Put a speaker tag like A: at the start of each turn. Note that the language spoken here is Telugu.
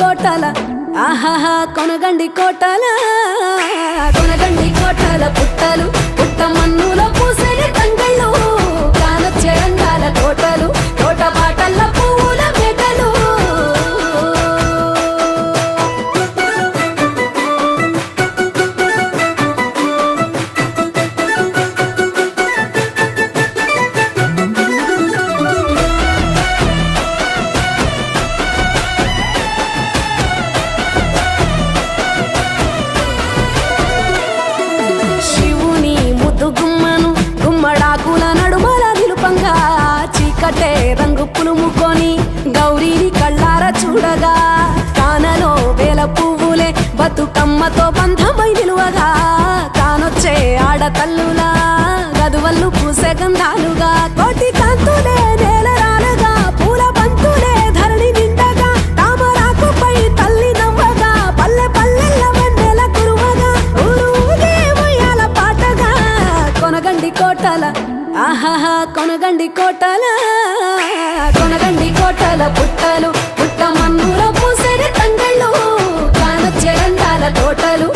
A: కోటల. ఆహాహా కొనగండి కోటల. కొనగండి కోటల పుట్టలు పుట్టమన్ను గుమ్మడాకుల నడుమల నిలుపంగా చీకటే రంగు పులుముకొని గౌరీని కళ్ళార చూడగా కానలో వేల పువ్వులే బతుకమ్మతో బంధమై నిలువగా కానొచ్చే ఆడతల్లులా గదువల్లు పూసే గంధాలుగా ఆహాహా కొనగండి కోటల కొనగండి కోటల పుట్టలు పుట్టమన్నుల పూసరి తంగళ్ళు కానొచ్చే అందాల తోటలు.